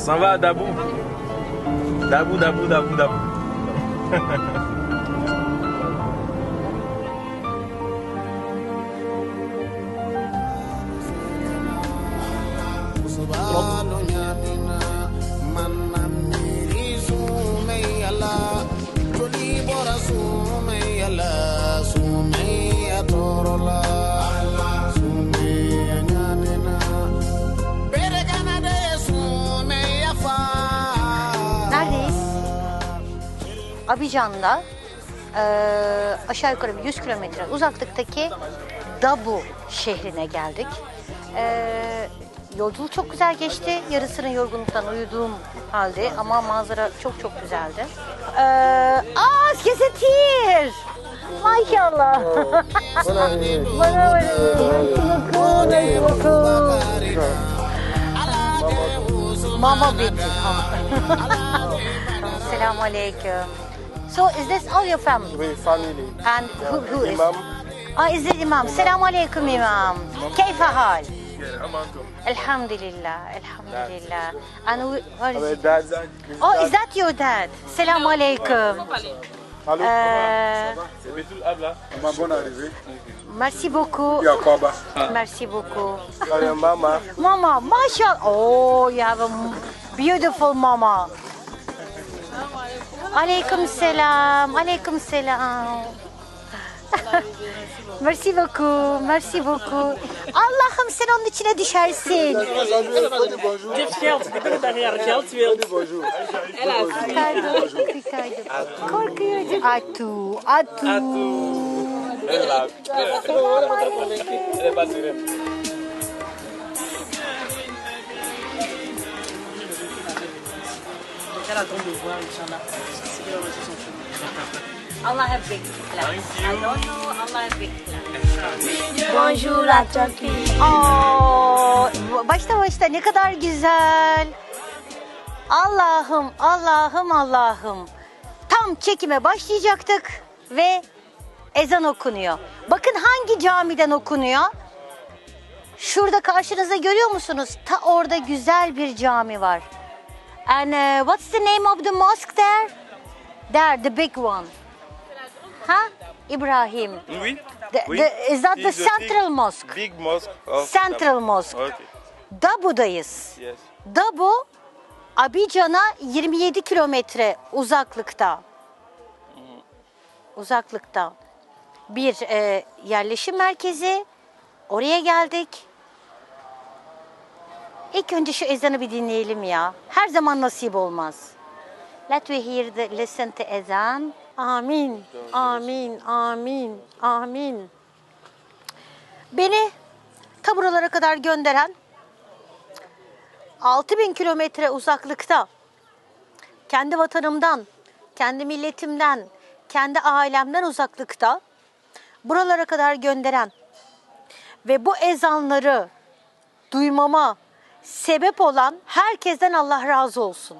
s'en va Dabou. Dabou, Dabou, Dabou, Dabou. Abidjan'da eee, aşağı yukarı bir 100 kilometre uzaklıktaki Dabu şehrine geldik. Eee yolculuk çok güzel geçti. Yarısının yorgunluktan uyuduğum halde ama manzara çok çok güzeldi. Eee aa kesetir. Maşallah. Bana Mama bitti. Selamun aleyküm. So is this all your family? Oui, family. And who, who is? Imam. Ah, is it Imam? Selamun aleyküm Imam. Keyfe hal? Amankum. Elhamdülillah, elhamdülillah. And who, what is it? dad. Oh, is that your dad? Aleyküm. Allô? Euh, C'est Betul Abla. Ma bonne arrivée. merci beaucoup. Merci beaucoup. Mama. Mama, mashallah. Oh, you have a beautiful mama. Aleyküm selam. Aleyküm selam. merci beaucoup. Merci beaucoup. Allah'ım sen onun içine düşersin. Geef geld, ik ben daar jaar geld wil. Kıykardım, kıykardım. Korkuyorum. Atu, atu. Elle est là. Elle est pas Allah have big plans. I don't know. Allah have big plans. Bonjour la Turquie. Aa, başta başta ne kadar güzel. Allah'ım, Allah'ım, Allah'ım. Tam çekime başlayacaktık ve ezan okunuyor. Bakın hangi camiden okunuyor? Şurada karşınızda görüyor musunuz? Ta orada güzel bir cami var. And uh, what's the name of the mosque there? There, the big one. Ha? İbrahim. Oui. The- oui. the- is that the the central big- mosque? Big mosque. Of Central Dabou. mosque. Okay. Dabu'dayız. Yes. Dabu, Abidjan'a 27 kilometre uzaklıkta. Uzaklıkta. Bir e, yerleşim merkezi. Oraya geldik. İlk önce şu ezanı bir dinleyelim ya. Her zaman nasip olmaz. Let we hear the listen to ezan. Amin. Amin. Amin. Amin. Beni ta buralara kadar gönderen 6000 kilometre uzaklıkta kendi vatanımdan, kendi milletimden, kendi ailemden uzaklıkta buralara kadar gönderen ve bu ezanları duymama sebep olan herkesten Allah razı olsun.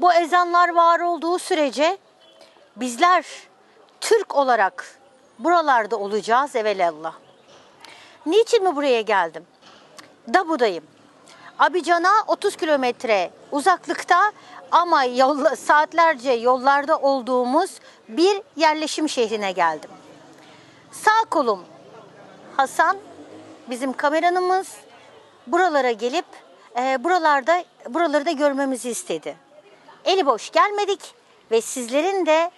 Bu ezanlar var olduğu sürece bizler Türk olarak buralarda olacağız evelallah. Niçin mi buraya geldim? Dabu'dayım. Abidjan'a 30 kilometre uzaklıkta ama yolla- saatlerce yollarda olduğumuz bir yerleşim şehrine geldim. Sağ kolum Hasan, bizim kameranımız buralara gelip e, buralarda buraları da görmemizi istedi. Eli boş gelmedik ve sizlerin de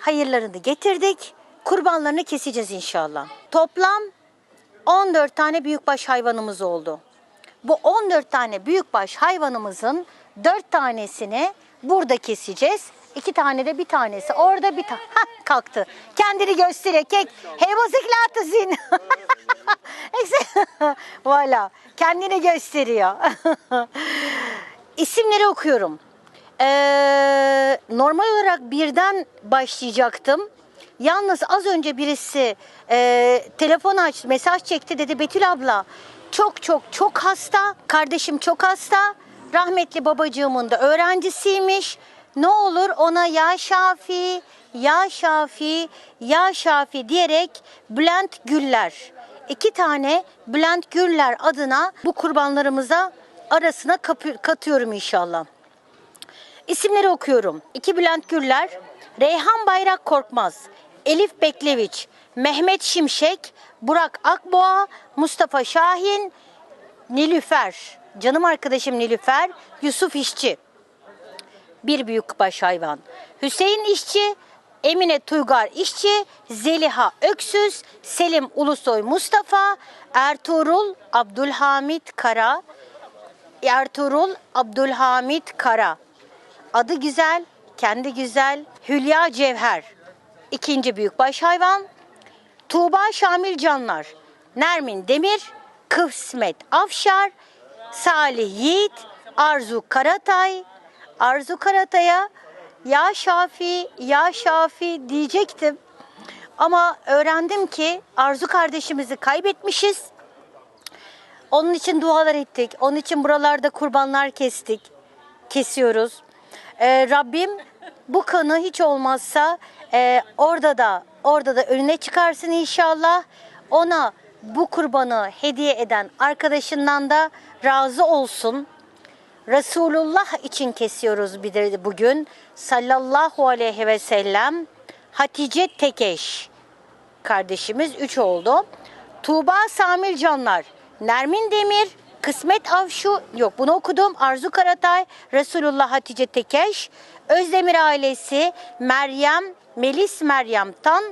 hayırlarını getirdik. Kurbanlarını keseceğiz inşallah. Toplam 14 tane büyükbaş hayvanımız oldu. Bu 14 tane büyükbaş hayvanımızın 4 tanesini burada keseceğiz. İki tane de bir tanesi orada bir tane kalktı. Kendini gösteriyor. Kek. Hevazıklatı zin. Valla. Kendini gösteriyor. İsimleri okuyorum. Ee, normal olarak birden başlayacaktım. Yalnız az önce birisi e, telefon açtı, mesaj çekti dedi Betül abla çok çok çok hasta, kardeşim çok hasta. Rahmetli babacığımın da öğrencisiymiş. Ne olur ona ya Şafi, ya Şafi, ya Şafi diyerek Bülent Güller. iki tane Bülent Güller adına bu kurbanlarımıza arasına katıyorum inşallah. İsimleri okuyorum. İki Bülent Güller, Reyhan Bayrak Korkmaz, Elif Bekleviç, Mehmet Şimşek, Burak Akboğa, Mustafa Şahin, Nilüfer, canım arkadaşım Nilüfer, Yusuf İşçi. Bir büyükbaş hayvan. Hüseyin İşçi, Emine Tuygar İşçi, Zeliha Öksüz, Selim Ulusoy Mustafa, Ertuğrul Abdülhamit Kara, Ertuğrul Abdülhamit Kara. Adı güzel, kendi güzel. Hülya Cevher. İkinci büyükbaş hayvan. Tuğba Şamil Canlar. Nermin Demir. Kısmet Afşar. Salih Yiğit. Arzu Karatay. Arzu Karatay'a ya Şafi ya Şafi diyecektim. Ama öğrendim ki Arzu kardeşimizi kaybetmişiz. Onun için dualar ettik. Onun için buralarda kurbanlar kestik. Kesiyoruz. Ee, Rabbim bu kanı hiç olmazsa e, orada da orada da önüne çıkarsın inşallah. Ona bu kurbanı hediye eden arkadaşından da razı olsun. Resulullah için kesiyoruz bir de bugün. Sallallahu aleyhi ve sellem Hatice Tekeş kardeşimiz 3 oldu. Tuğba Samir Canlar, Nermin Demir, Kısmet Avşu, yok bunu okudum. Arzu Karatay, Resulullah Hatice Tekeş, Özdemir ailesi, Meryem, Melis Meryem Tan,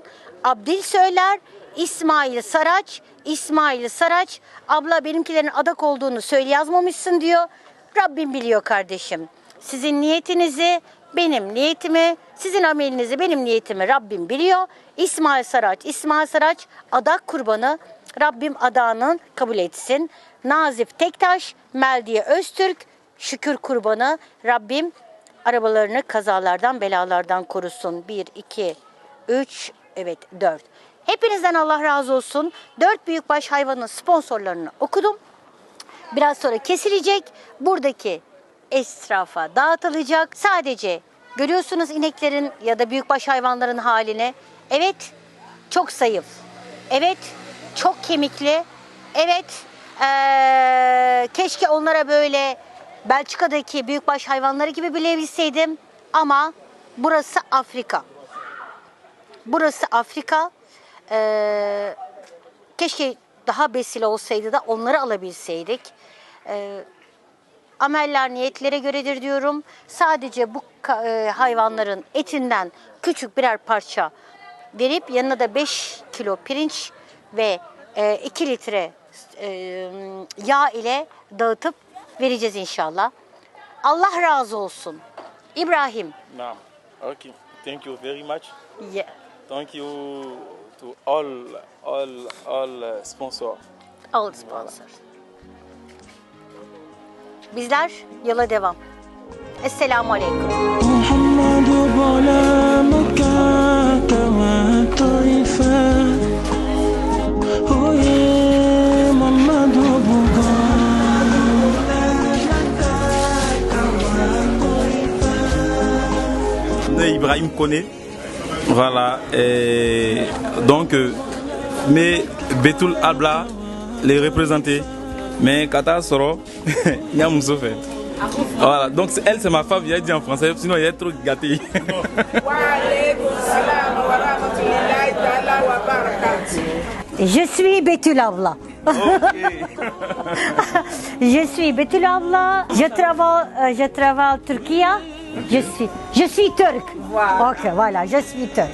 Abdil Söyler, İsmail Saraç, İsmail Saraç, abla benimkilerin adak olduğunu söyle yazmamışsın diyor. Rabbim biliyor kardeşim. Sizin niyetinizi, benim niyetimi, sizin amelinizi, benim niyetimi Rabbim biliyor. İsmail Saraç, İsmail Saraç adak kurbanı Rabbim adağını kabul etsin. Nazif Tektaş, Meldiye Öztürk, şükür kurbanı Rabbim arabalarını kazalardan, belalardan korusun. 1, 2, 3, evet 4. Hepinizden Allah razı olsun. Dört büyükbaş hayvanın sponsorlarını okudum. Biraz sonra kesilecek. Buradaki esrafa dağıtılacak. Sadece görüyorsunuz ineklerin ya da büyükbaş hayvanların halini. Evet çok zayıf. Evet çok kemikli. Evet eee, keşke onlara böyle Belçika'daki büyükbaş hayvanları gibi bilebilseydim. Ama burası Afrika. Burası Afrika. Eee keşke daha besil olsaydı da onları alabilseydik. Ee, ameller niyetlere göredir diyorum. Sadece bu e, hayvanların etinden küçük birer parça verip yanına da 5 kilo pirinç ve 2 litre e, yağ ile dağıtıp vereceğiz inşallah. Allah razı olsun. İbrahim. Naam. Okay. Thank you very much. ye- Thank you to all, all, all uh, sponsors. All sponsor. Bizler yola devam. Esselamu Aleyküm. Ibrahim Kone. Voilà. Et donc, euh, mais Betul Abla les représenter. Mais Kata Soro, il y a Mousso fait. Voilà, donc elle c'est ma femme, il a dit en français, sinon il est trop gâté. Je suis Betül abla. je suis Betül abla. Je travaille, euh, je travaille Turquie. Je suis, je suis turc. Ok, voilà, je suis turc.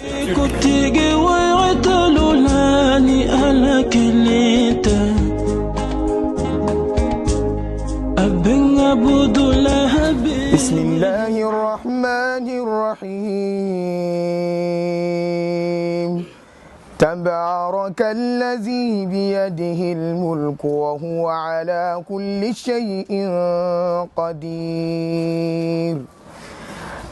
بسم الله الرحمن الرحيم تبارك الذي بيده الملك وهو على كل شيء قدير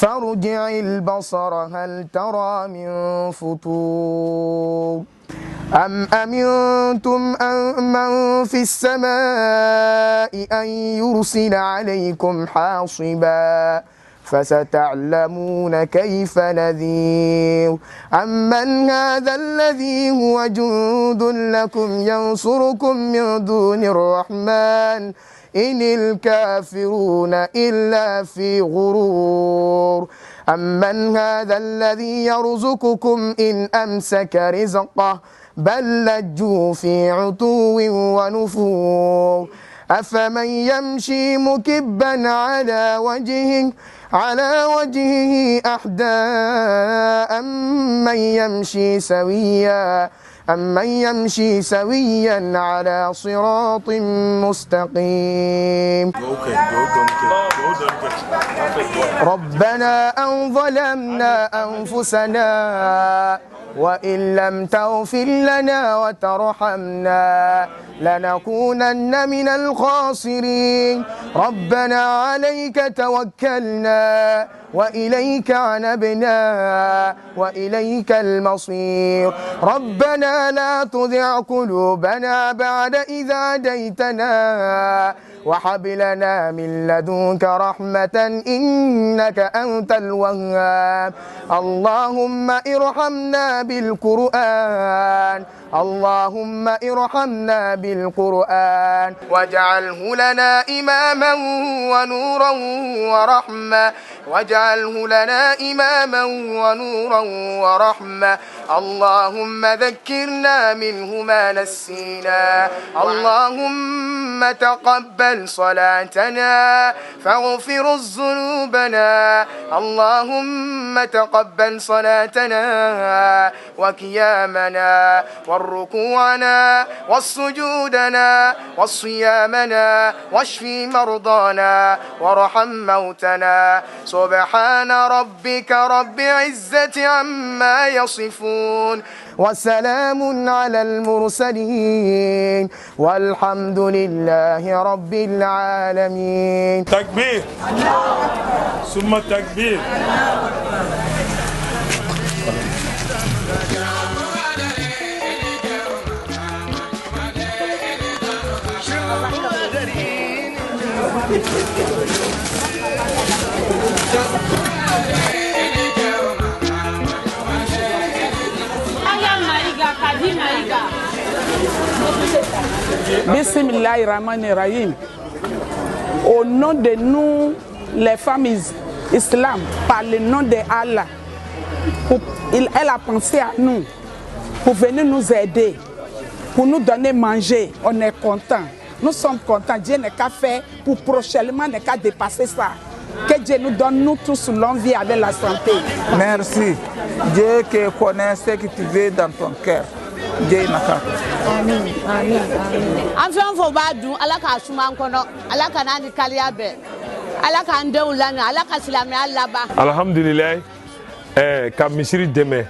فارجع البصر هل ترى من فطور؟ أم أمنتم أن من في السماء أن يرسل عليكم حاصبا؟ فستعلمون كيف نذير. أمن هذا الذي هو جند لكم ينصركم من دون الرحمن إن الكافرون إلا في غرور. أمن هذا الذي يرزقكم إن أمسك رزقه بل لجوا في عتو ونفور. أفمن يمشي مكبا على وجهه على وجهه أحداء من يمشي سويا أمن يمشي سويا على صراط مستقيم. ربنا أن ظلمنا أنفسنا وإن لم تغفر لنا وترحمنا لنكونن من الخاسرين. ربنا عليك توكلنا وإليك عنبنا وإليك المصير. ربنا لا تذع قلوبنا بعد إذا هديتنا وهب لنا من لدنك رحمة إنك أنت الوهاب. اللهم ارحمنا بالقرآن. اللهم ارحمنا بالقرآن. واجعله لنا إماما ونورا ورحمة. واجعله لنا إماما ونورا ورحمة. اللهم ذكرنا منه ما نسينا. اللهم تقبل صلاتنا. فاغفر ذنوبنا اللهم تقبل صلاتنا وقيامنا والركوعنا والسجودنا وصيامنا واشفي مرضانا وارحم موتنا. سبحان ربك رب العزة عما يصفون وسلام على المرسلين والحمد لله رب العالمين. تكبير. ثم تكبير. Bismillahirrahmanirrahim. Au nom de nous, les femmes is- islam, par le nom de Allah, elle a pensé à nous pour venir nous aider, pour nous donner manger. On est content. Nous sommes contents. Dieu n'est qu'à faire pour prochainement n'est qu'à dépasser ça. Que Dieu nous donne, nous tous, longue vie avec la santé. Merci. Dieu qui connaît ce que tu veux dans ton cœur. Dieu n'a qu'à. an fɛn fɔ b'a dun ala k'a suma an kɔnɔ ala ka n'a ni kaliya bɛɛ ala k'an denw lamɛn ala ka silamɛya laban alhamdulilayi ɛɛ ka misiri dɛmɛ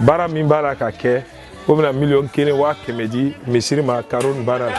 baara min b'a la ka kɛ o bɛna miliyɔn kelen waa kɛmɛ di misiri ma karo ni baara la